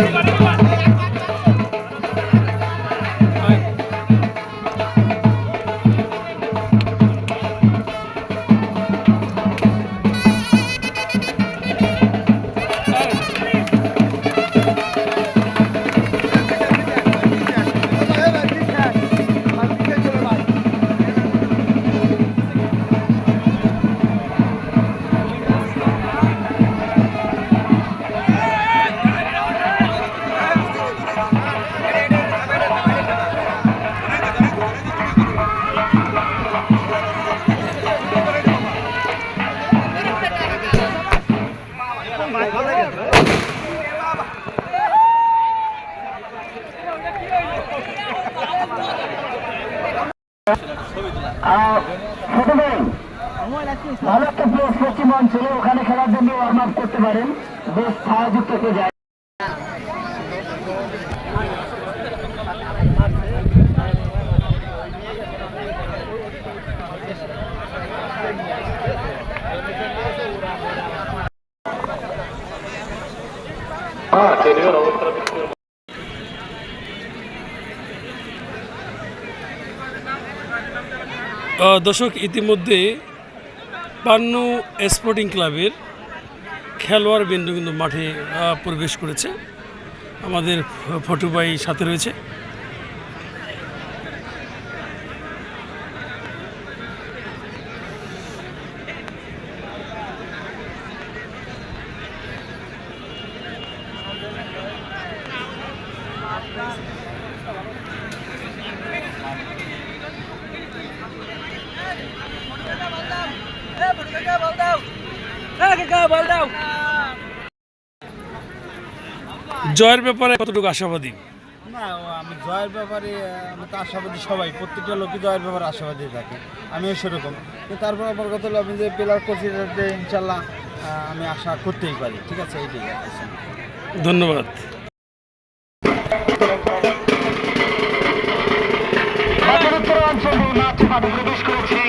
Gracias. দর্শক ইতিমধ্যে Pannu sporting ক্লাবের খেলোয়াড় বিন্দু কিন্তু মাঠে প্রবেশ করেছে। আমাদের ফটু সাথে রয়েছে। জয়ের ব্যাপারে কতটুকু আশাবাদী? না আমি জয়ের ব্যাপারে আমি তো আশাবাদী সবাই প্রত্যেকটা লোকই জয়ের ব্যাপারে আশাবাদী থাকে আমিও সেরকম। তারপর আমার কথা হলো আমি যে প্লেয়ার যাতে ইনশাল্লাহ আমি আশা করতেই পারি ঠিক আছে? এইটাই ধন্যবাদ। উত্তরাঞ্চলে মাঠে প্রবেশ করেছে।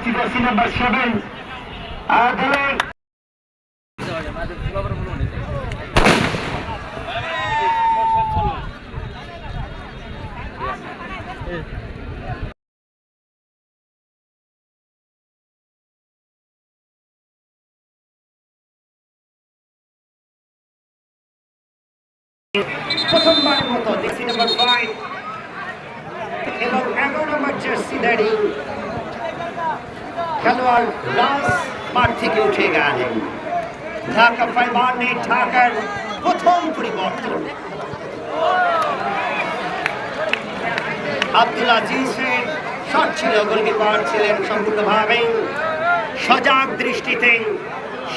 পাচ্ছি জার্সি নাম্বার সেভেন আর দলের প্রথমবারের মতো জার্সি নাম্বার ফাইভ এবং এগারো নম্বর জার্সি দাঁড়ি খেলোয়াড় রাস মাঠ থেকে উঠে গেলেন। ঢাকা ফাইবার নেই ঢাকার প্রথম পরিবর্তন। আব্দুল আজিজের শট ছিল, গোলকিপার ছিলেন সম্পূর্ণভাবে। সজাগ দৃষ্টিতে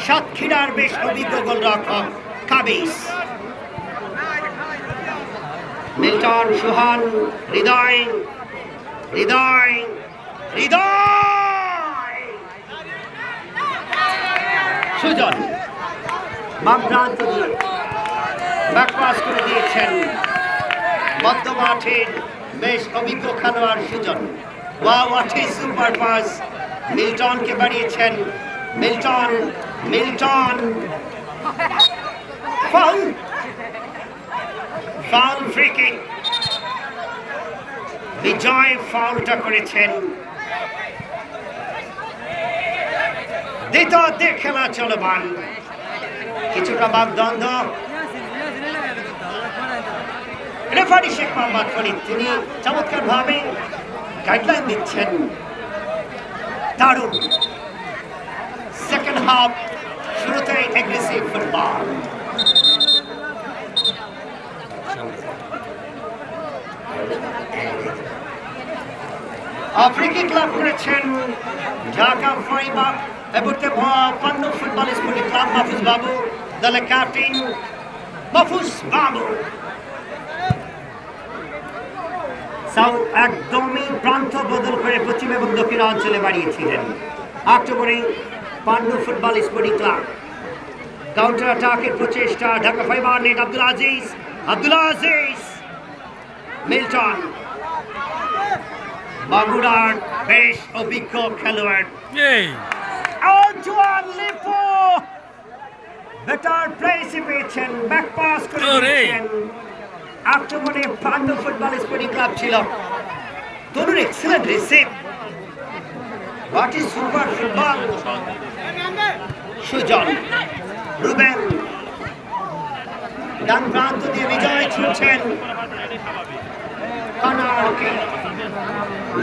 সাতক্ষীরার বেশ অভিজ্ঞ গোলরক্ষক কাবিস মিল্টন সুহান, হৃদয় হৃদয় হৃদয়! সুজন। বাম প্রান্ত দিয়ে ব্যাক পাস করে দিয়েছেন মধ্য মাঠের বেশ অভিজ্ঞ খেলোয়াড় সুজন। ওয়া ওয়াট সুপার পাস মিল্টনকে বাড়িয়েছেন Milton Milton. Foul foul free Bijoy ফাউলটা করেছেন। দ্বিতীয় খেলা চলমান কিছুটা বাগদ্বন্দ্ব রেফারি শেখ মোহাম্মদ ফরিদ, তিনি চমৎকার ভাবে গাইডলাইন দিচ্ছেন। দারুণ। সেকেন্ড হাফ শুরুতে এগ্রেসিভ ফুটবল আফ্রিকি ক্লাব করেছেন ঢাকা ফাইবা এবারে Pannu football sporting club Mahfuz Babu দলের ক্যাপ্টেন মাহফুজ বাবু। সাউথ একদমই প্রান্ত বদল করে পশ্চিম এবং দক্ষিণ অঞ্চলে বাড়িয়েছিলেন। অক্টোবরে Pandu football sporting club. Counter অ্যাটাকের প্রচেষ্টা, ঢাকা ফাইবার নেট, আব্দুল আজিজ আব্দুল আজিজ। মিল্টন। বাগুড়ার বেশ অভিজ্ঞ খেলোয়াড়। আউটওয়ান লিপো। বেটার প্লেসে পেয়েছেন ব্যাক পাস করে। দিয়েছেন। আক্রমণে পান্ডু ফুটবল স্পোর্টিং ক্লাব ছিল। তরুণ excellent receive is super football Sujon Ruben ডান প্রান্ত দিয়ে বিজয় ছুটছেন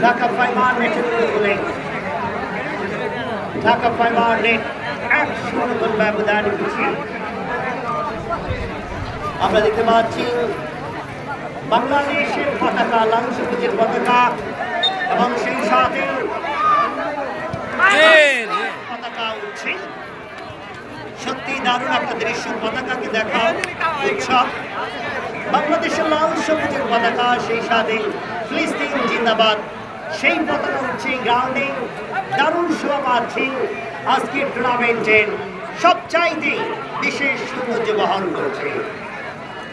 ঢাকা ফাইবার নেটের তুলে ঢাকা ফাইবার নেট এক শূন্য গোল ব্যবধান পিছিয়ে আমরা দেখতে পাচ্ছি বাংলাদেশের পতাকা লাল পতাকা এবং সেই সাথে পতাকা উঠছে। সত্যি দারুণ একটা দৃশ্য। পতাকাকে দেখা উৎসব। বাংলাদেশের লাল সবুজের পতাকা সেই সাথে ফিলিস্তিন জিন্দাবাদ। সেই পতাকা উঠছে গ্রাউন্ডে দারুণ শোভা পাচ্ছে আজকের টুর্নামেন্টের সবচাইতে বিশেষ সৌন্দর্য বহন করছে।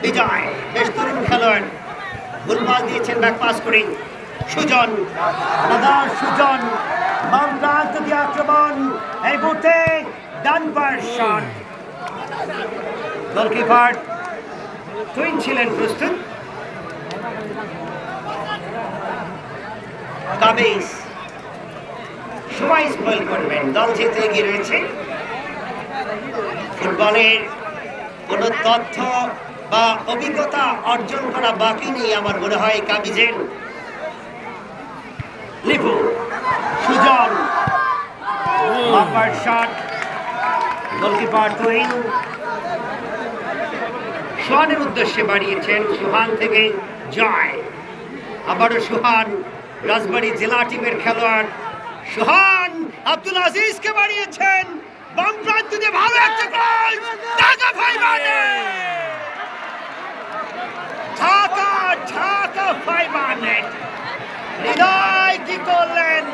বিজয়, বেশ তরুণ খেলোয়াড় ভুলবাল দিয়েছেন ব্যাক পাস করে। সুজন দাদা সুজন বাম প্রান্ত দিয়ে আক্রমণ, এই মুহূর্তে ডান পার শট গোলকিপার তুইন ছিলেন প্রস্তুত। কাবিস সময় স্পয়েল করবেন। দল যেতে এগিয়ে রয়েছে ফুটবলের কোনো তথ্য বা অভিজ্ঞতা অর্জন করা বাকি নেই আমার মনে হয় কাবিজের Lipu, Sujon bumper shot, goalkeeper Tuhin. সোহানের উদ্দেশ্যে বাড়িয়েছেন সোহান থেকে জয়। আবারও সোহান রাজবাড়ী জেলা টিমের খেলোয়াড় সোহান আব্দুল আজিজকে বাড়িয়েছেন। বাম প্রান্ত দিয়ে ভালো একটা গোল, ঢাকা ফাইবারে। ঢাকা ঢাকা ফাইবার। হৃদয় কি করলেন?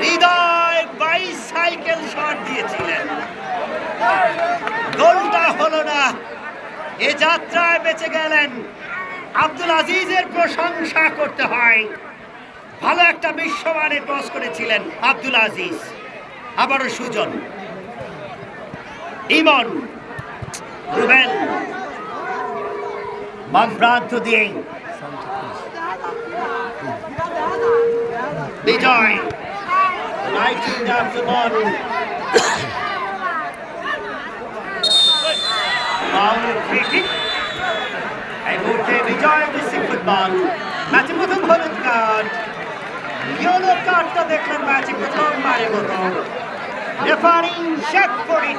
হৃদয় বাইশ সাইকেল শট দিয়েছিলেন। গোলটা হলো না। এ যাত্রায় বেঁচে গেলেন আব্দুল আজিজের প্রশংসা করতে হয়। ভালো একটা বিশ্বমানের ক্রস করেছিলেন আব্দুল আজিজ। আবারও সুজন। ইমন। রুবেল। বাম প্রান্ত দিয়ে বিজয় রাইট free kick. মুহূর্তে বিজয় বেশি ফুটবল ম্যাচে প্রথম হলুদ কার্ড ইয়েলো কার্ডটা দেখলেন ম্যাচে প্রথমবারের মতো রেফারি শেখ ফরিদ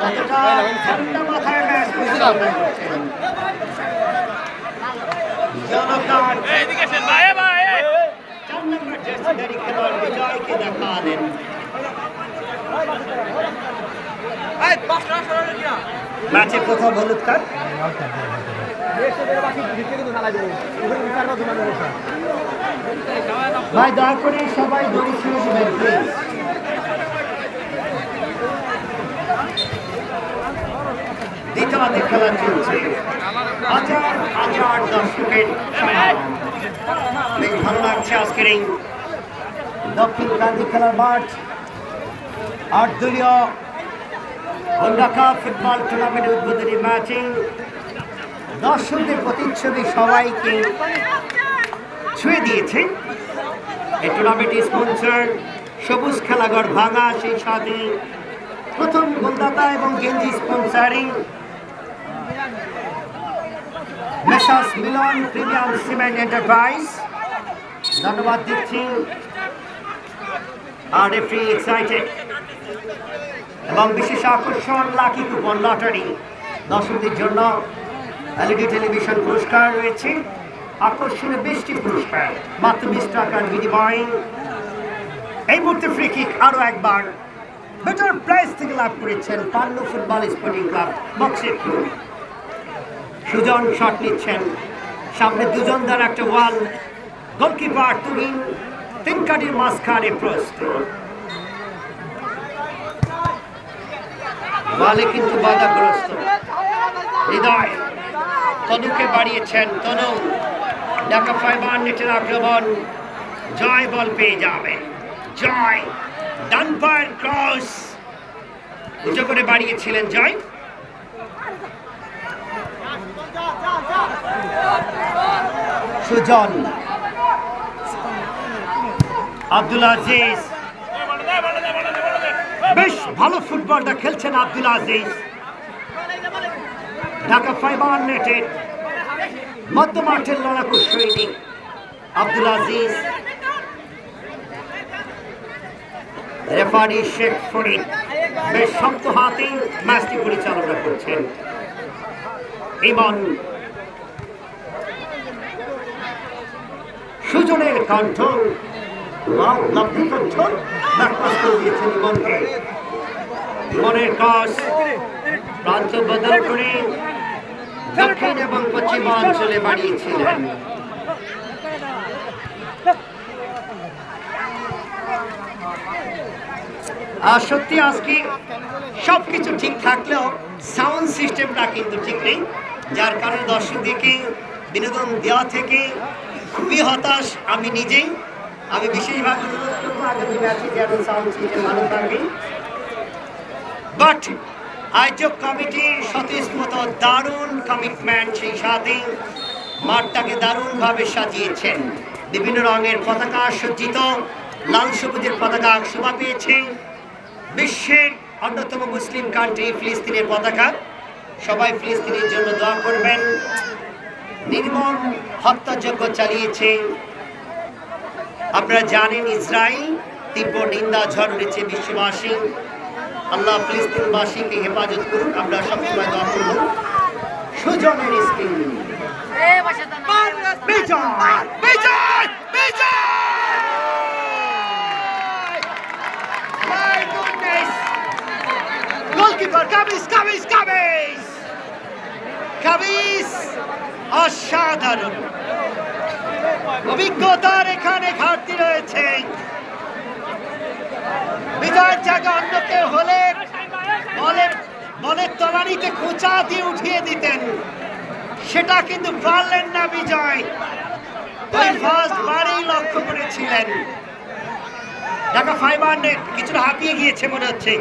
কতটা ঠান্ডা মাথায় ম্যাচ ইয়েলো কার্ড চার নম্বর জার্সিধারী খেলোয়াড় বিজয়কে দেখালেন ম্যাচে প্রথম হলুদ কার্ড ভাই, দয়া করে সবাই দড়ি ছেড়ে দেবেন প্লিজ দ্বিতীয়ার্ধের খেলা চলছে। হাজার হাজার দর্শকের। বেশ ভালো লাগছে আজকের এই দক্ষিণ গান্ধী খেলার মাঠ। আট দলীয় হন্ডা কাপ ফুটবল টুর্নামেন্টের উদ্বোধনী ম্যাচে দর্শকদের প্রতিচ্ছবি সবাইকে ছুঁয়ে দিয়েছে। এই টুর্নামেন্টের স্পন্সর সবুজ খেলাঘর ভাঙা, সেই সাথে প্রথম গোলদাতা এবং গেঞ্জি sponsoring messrs Milon premium cement enterprise. ধন্যবাদ দিচ্ছি আর রেফারি এক্সাইটেড এবং বিশেষ আকর্ষণ লাকি কুপন লটারি দর্শকদের জন্য এলইডি টেলিভিশন পুরস্কার রয়েছে। আকর্ষণীয় বেশটি পুরস্কার, মাত্র বিশ টাকার বিনিময়ে। এই মুহূর্তে ফ্রি কিক আরও একবার। বেটার প্রাইস থেকে লাভ করেছেন Pannu football sporting club Bakshipur Sujon shot নিচ্ছেন। সামনে দুজন দ্বারা একটা ওয়াল গোলকিপার তুহিন তিন কাটির মাঝখানে প্রস্তুত। ওয়ালে কিন্তু বাধাগ্রস্ত। হৃদয়। তনুকে বাড়িয়েছেন তনু। ঢাকা ফাইবার নেটের আক্রমণ। জয় বল পেয়ে যাবে। জয়। ডান পায়ের ক্রস। উঁচু করে বাড়িয়েছিলেন জয়। সুজন। আব্দুল আজিজ। বেশ ভালো ফুটবলটা খেলছেন আব্দুল আজিজ। ঢাকা ফাইবার নেটের মধ্য মাঠের লড়াকু সৈনিক আব্দুল আজিজ, রেফারি শেখ ফরিদ বেশ শক্ত হাতে ম্যাচটি পরিচালনা করছেন। ইমন সুজনের কণ্ঠ ইমনের কস প্রান্ত বদল করে দক্ষিণ এবং পশ্চিমাঞ্চলে বাড়িয়েছিলেন। আর সত্যি আজকে সব কিছু ঠিক থাকলেও সাউন্ড সিস্টেমটা কিন্তু ঠিক নেই, যার কারণে দর্শকদেরকে বিনোদন দেওয়া থেকে খুবই হতাশ আমি নিজেই। আমি বিশেষভাবে সাউন্ড সিস্টেম ভালো থাকে। বাট আয়োজক কমিটির স্বতঃস্ফূর্ত দারুণ কমিটমেন্ট সেই সাথে মাঠটাকে দারুণভাবে সাজিয়েছেন। বিভিন্ন রঙের পতাকা সজ্জিত, লাল সবুজের পতাকা শোভা পেয়েছে। বিশ্বের অন্যতম মুসলিম কান্ট্রি ফিলিস্তিনের পতাকা। সবাই ফিলিস্তিনের জন্য দোয়া করবেন। নির্মম হত্যাযজ্ঞ চালিয়েছে। আপনারা জানেন ইসরায়েল তীব্র নিন্দা ঝড় উঠেছে বিশ্ববাসী। আল্লাহ ফিলিস্তিনবাসীকে হেফাজত করুন আমরা সবসময় দোয়া করব। সুজনের goodness! গোলকিপার অসাধারণ। অভিজ্ঞতার এখানে ঘাটতি রয়েছে। বিজয়ের জায়গা অন্য কেউ হলে বলের বলের তলানিতে খোঁচা দিয়ে উঠিয়ে দিতেন। সেটা কিন্তু পারলেন না বিজয়। ওই ফার্স্ট বারেই লক্ষ্য করেছিলেন। ঢাকা ফাইবার নেট কিছুটা হাঁপিয়ে গিয়েছে মনে হচ্ছে।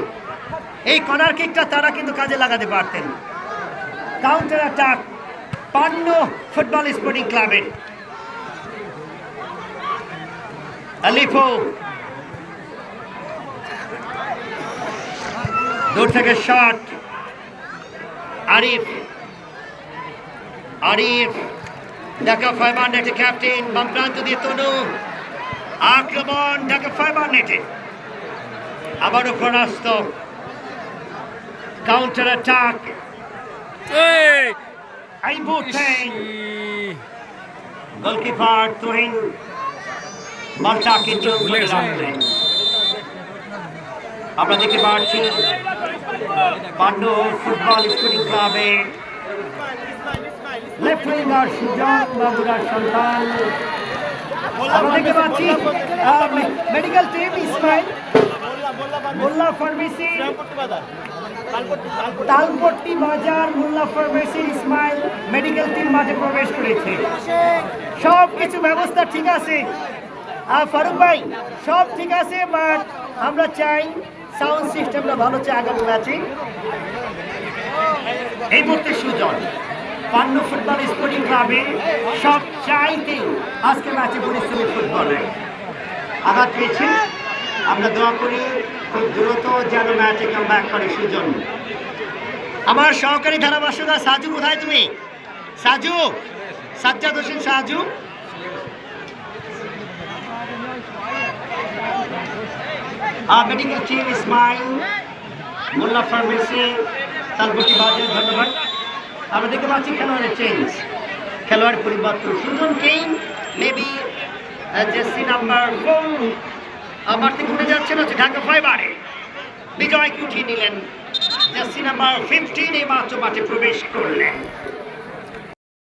এই কর্নার কিকটা তারা কিন্তু কাজে লাগাতে পারতেন। Counter attack Pannu football sporting ক্লাবের আলিফো দূর থেকে শট আরিফ। আরিফ। ঢাকা ফাইবার নেটে ক্যাপ্টেন বাম প্রান্ত দিয়ে তনু। আক্রমণ ঢাকা ফাইবার নেটে আবারও পরাস্ত। কাউন্টার অ্যাটাক এই! মুহূর্তে গোলকিপার তুহিন আমরা দেখতে পাচ্ছি পাণ্ডু ফুটবল স্পোর্টিং ক্লাবে। লেফট উইঙ্গার সুজন বাবুরার সন্তান। আমরা দেখতে পাচ্ছি medical Molla pharmacy, Talpatti Bazar, Molla pharmacy Ismail medical team মাঠে প্রবেশ করেছে। সব কিছু ব্যবস্থা ঠিক আছে। আর ফারুক ভাই, সব ঠিক আছে বাট আমরা চাই সাউন্ড সিস্টেমটা ভালো চাই আগামী ম্যাচে। এই মুহূর্তে সুজন, পান্ন ফুটবল স্পোর্টিং ক্লাবে সব চাইতে আজকে ম্যাচে পরিশ্রমী ফুটবলে আঘাত পেয়েছে। আমরা দোয়া করি, খুব দ্রুত যেন ম্যাচে কাম ব্যাক করে সুজন। আমার সহকারী ধারাভাষ্যকার সাজু, কোথায় তুমি? Saju, Sajjad Hossain Saju. Medical team Ismail Molla pharmacy Talpatti Bazar, ধন্যবাদ। আমরা দেখতে পাচ্ছি খেলোয়াড়ের চেঞ্জ খেলোয়াড় পরিবর্তন। সুজন কেইন মেবি জেসি নাম্বার ফোর থেকে উঠে যাচ্ছেন হচ্ছে ঢাকা ফাইবারে বিজয়কে উঠিয়ে নিলেন। জার্সি নাম্বার ফিফটিন এই মাত্র মাঠে প্রবেশ করলেন।